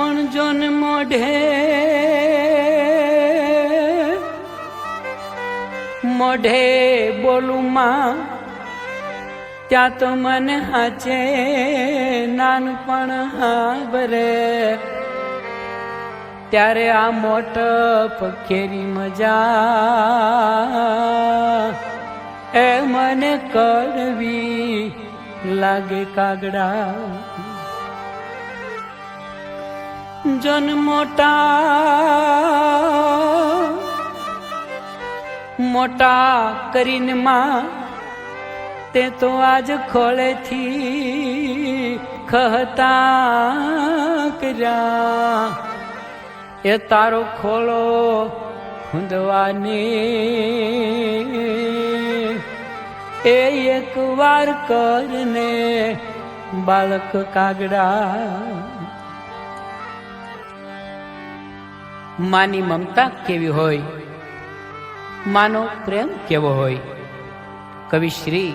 પણ જોન મોઢે મોઢે બોલું માં, ત્યાં તો મને હાચે નાનપણ હાબરે ત્યારે આ મોટપ કેરી મજા. એ મને કડવી લાગે કાગડા જન મોટા મોટા કરીને માં, તે તો આજ ખોળેથી ખહતા કર્યા. એ તારો ખોળો ખૂંદવાની. એ એક વાર કરને બાળક કાગડા માની મમતા કેવી હોય? માનો પ્રેમ કેવો હોય? કવિશ્રી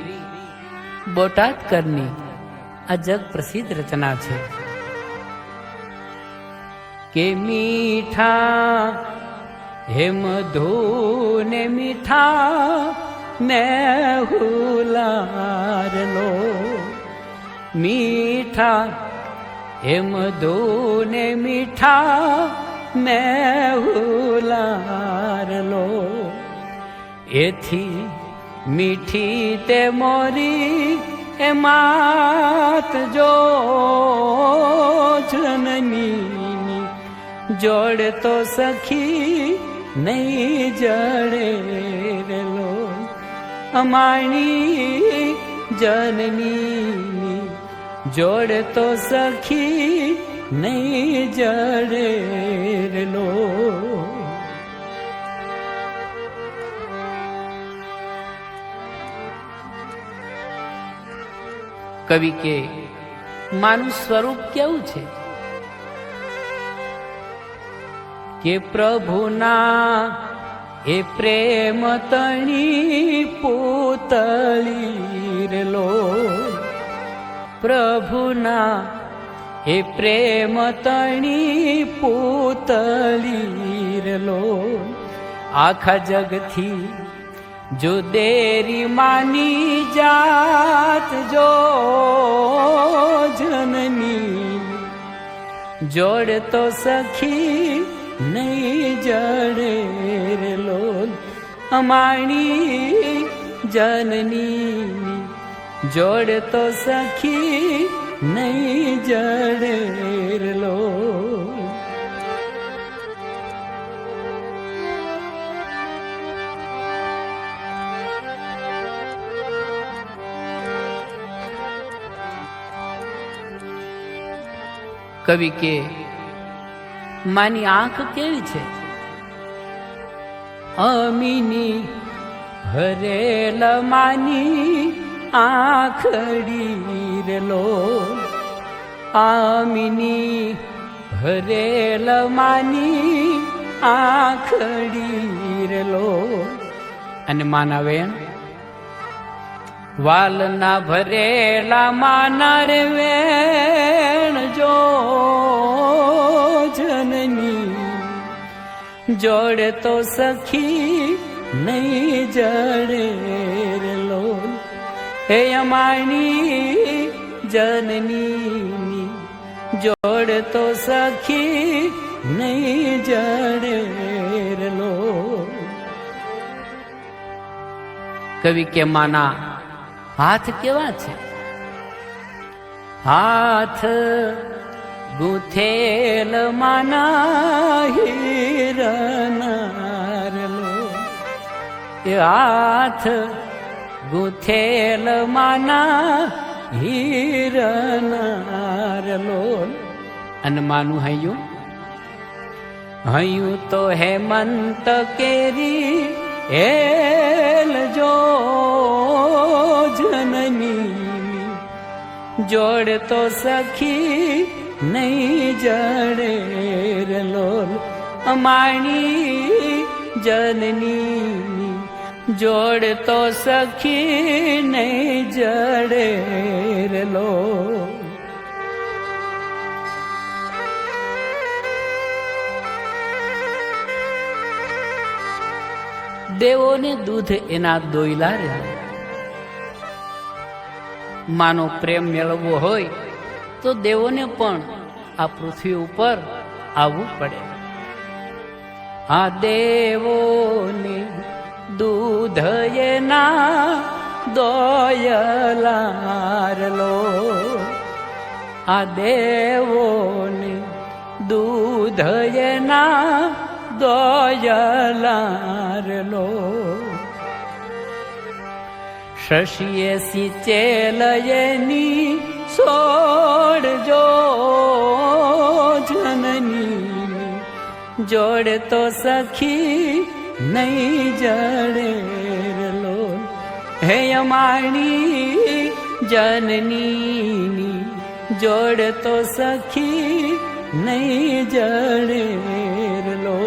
બોટાદ બોટાદકરની આ જગ પ્રસિદ્ધ રચના છે. કે મીઠા હે મધુ ને મીઠા ને હુલાર મીઠા હે મધુ ને મીઠા મેં ઉલારલો એથી મીઠી તે મોરી એ માત જો જનની જોડ તો સખી નહીં જડે લો. અમાણી જનની જોડ તો સખી નહીં જડે લો. કવિ કે માનું સ્વરૂપ કેવું છે? કે પ્રભુના એ પ્રેમ તણી પૂતળી રેલો પ્રભુના એ પ્રેમ તણી પૂતળી રેલો આખા જગથી જો દેરી માની જાત, જો જનની જોડ તો સખી નહીં જડે રે અમાણી જનની જોડ તો સખી નહીં જડેરલો કવિ કે માની આંખ કેવી છે? અમીની હરેલ માની આખડી રેલો આમીની હરેલ માની આખડી રેલો અને માના વેણ વાલના ભરેલા માનાર વેણ જો જનની જોડે તો સખી નહીં જડે. હે અમાણી જનની જોડ તો સખી નહીં જડેરલો કવિ કે માના હાથ કેવા છે? હાથ ગુથેલ માના હિરનારલો. એ હાથ ગુથેલ માના હિરનારલો અને માનું હૈયું હૈયું તો હેમંત કેરી એલ જો જનની જોડ તો સખી નહીં જડે લોલ અમાણી જનની જોડ તો સખી નહીં જડે દેવોને દૂધ એના દોયલા રહ્યા માનો પ્રેમ મેળવવો હોય તો દેવોને પણ આ પૃથ્વી ઉપર આવવું પડે. આ દેવોની દૂધ એના દોયલારલો. આ દેવોને દૂધ એના દોયલારલો. શશીએ સિચેલયની છોડજો જનની જોડ તો સખી નહીં જડેરલો હે અમારી જનની જોડ તો સખી નહીં જડેરલો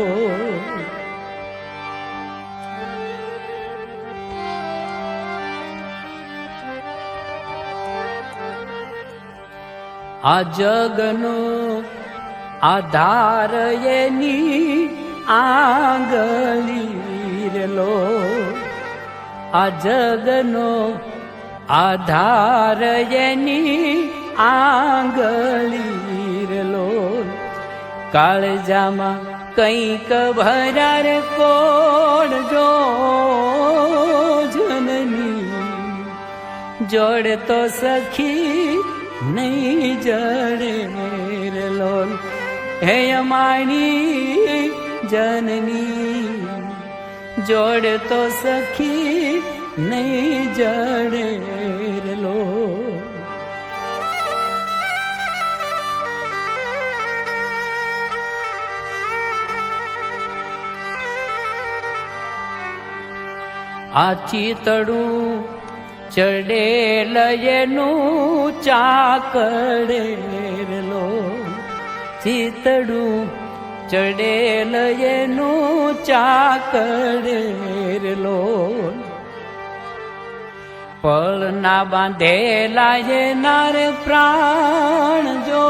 આ જગનો આધાર એની આંગળીરલો. આ જગનો આધાર એની આંગળીરલો. કાળજામાં કંઈક ભરાર કોડજો જનની જોડ તો સખી નહીં જડે લોલ હે અમાણી જનની જોડ તો સખી નહીં જડે લો આ ચિતડું ચડેલ એનું ચાકડેલો ચિતડું ચડેલ એનું ચાકડેલો પળના બાંધેલા એનાર પ્રાણ જો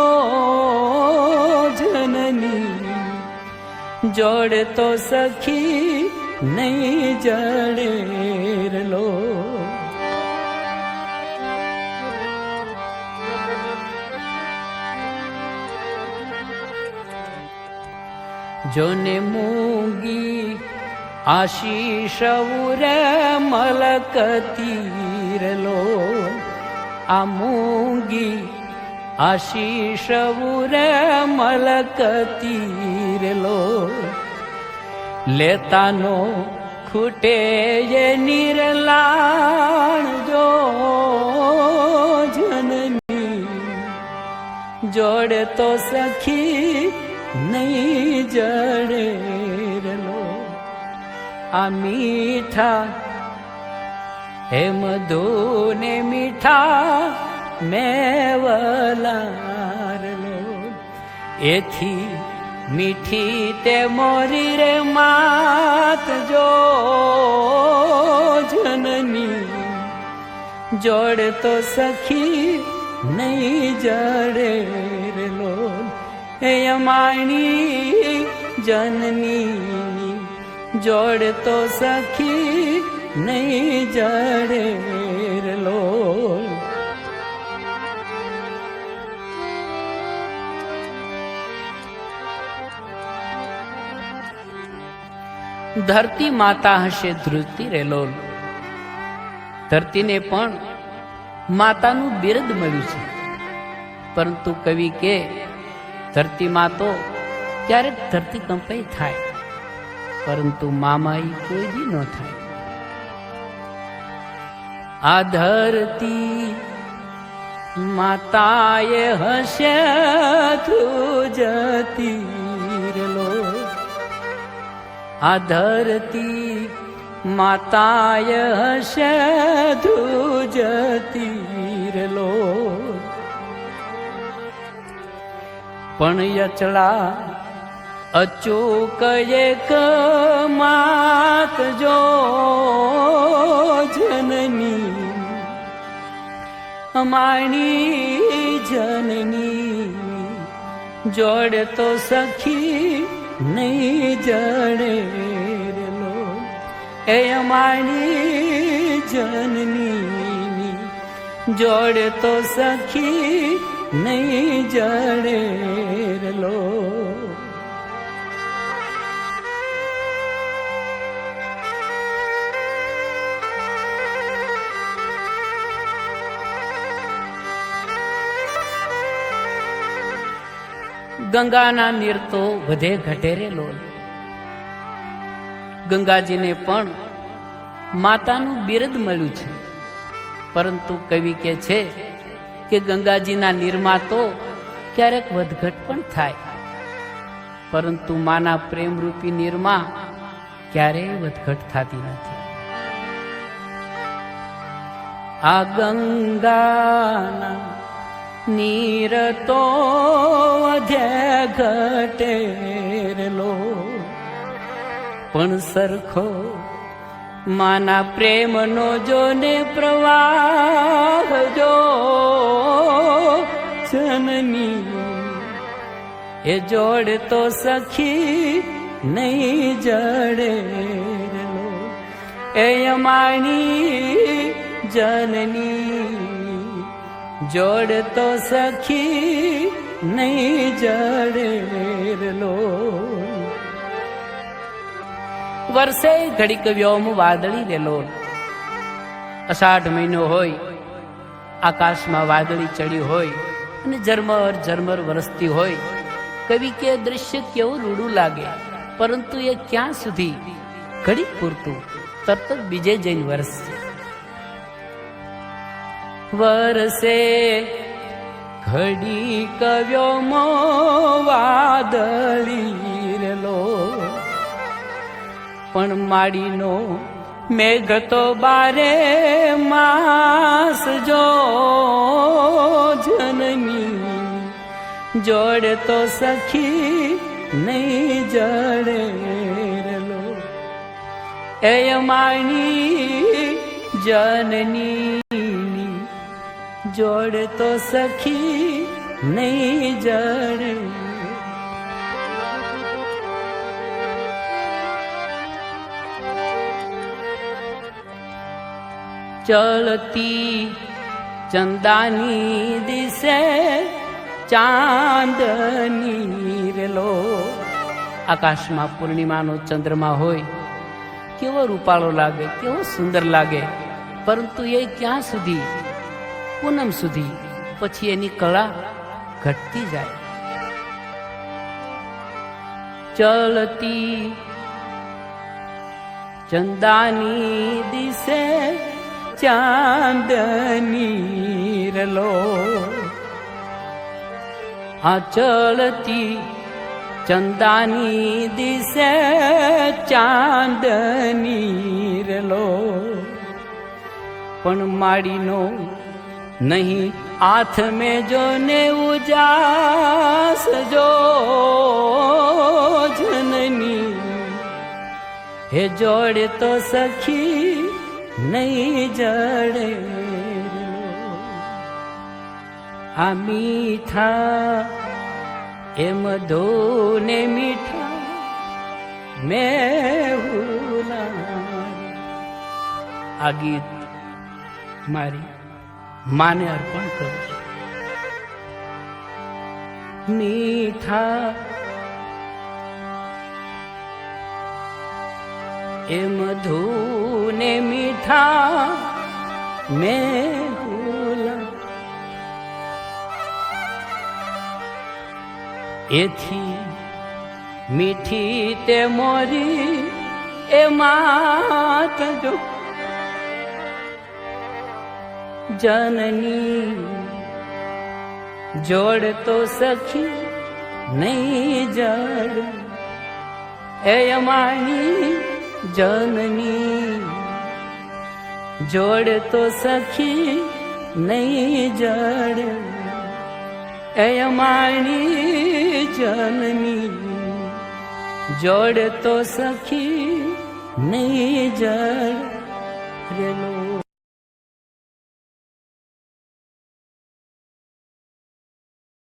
જનની જોડ તો સખી નહીં જડેરલો જોને મૂગી આશીષ ઉરે મલકતીરલો આ મૂગી આશીષ ઉરે મલકતીરલો લેતાનો ખૂટે એ નિરલાણ જો જનની. જોડ તો સખી નહીં જડેરલો આ મીઠા હે મધુને મીઠા મેવલારલો એથી મીઠી તે મોરી રે માત જો જનની. જોડ તો સખી નહીં જડે એ અમાણી જનની, જોડ તો સખી નહીં જડે લો ધરતી માતા હશે ધ્રુજતી રેલો ધરતીને પણ માતાનું બિરદ મળ્યું છે. પરંતુ કવિ કે ધરતીમાં તો ત્યારે ધરતી કંપાઈ થાય, પરંતુ મામાઈ કોઈ દી ન થાય. આ ધરતી માતાએ હશે ધ્રુજતી રેલો આ ધરતી માતાય હશે ધ્રુજતીરલો. પણ યચલા અચૂક એક માત જો જનની અમાણી જનની, જોડે તો સખી નહીં જડે એ અમાણી જનની, જોડે તો સખી નહીં જડે ગંગાના નીર તો વધે ઘટે રે લોલ. ગંગાજીને પણ માતાનું બિરદ મળ્યું છે. પરંતુ કવિ કે છે કે ગંગાજીના નીરમાં તો ક્યારેક વધઘટ પણ થાય. પરંતુ માના પ્રેમરૂપી નીરમાં ક્યારેય વધઘટ થતી નથી. આ ગંગાના નીર તો ઘટેરલો પણ સરખો માના પ્રેમનો જો ને પ્રવાહ જો જનની. એ જોડ તો સખી નહીં જડે એ અમાણી જનની. જોડ તો સખી નહીં જડે વર્ષે ઘડીક વ્યોમ વાદળી રેલો અષાઢ મહિનો હોય, આકાશમાં વાદળી ચડી હોય અને ઝરમર ઝરમર વરસતી હોય. કવિ કે દ્રશ્ય કેવું રૂડું લાગે, પરંતુ એ ક્યાં સુધી? ઘડીક પૂરતું, તરત બીજે જઈને વરસશે. વરસે ઘડી કવ્યો મો વાદળી લો. પણ માડીનો મેઘ તો બારે માસ જો જનની જોડ તો સખી નહીં જડે રેલો એ માણી જનની જોડ તો સખી નહીં જડ. ચલતી ચંદાની દિશે ચાંદની રેલો. આકાશમાં પૂર્ણિમાનો ચંદ્રમા હોય, કેવો રૂપાળો લાગે, કેવો સુંદર લાગે, પરંતુ એ ક્યાં સુધી પૂનમ સુધી પછી એની કળા ઘટતી જાય. ચલતી ચંદાની દિશે ચાંદની રલો. આ ચલતી ચંદાની દિશે ચાંદની રલો. પણ માડીનો નહીં, હાથ મેં જો ને ઉજાસ જો જનની હે જોડે તો સખી નહીં જડે. આ મીઠા એ મધો ને મીઠા મેં આ ગીત મારી માને અર્પણ કરું છું. મીઠા એ મધુ ને મીઠા મેં એથી મીઠી તે મોરી એ માત જો જનની જોડ તો સખી નહીં જડ એ અમારી જનની જોડ તો સખી નહીં જડ એ અમારી જનની જોડ તો સખી નહીં જડ રેલો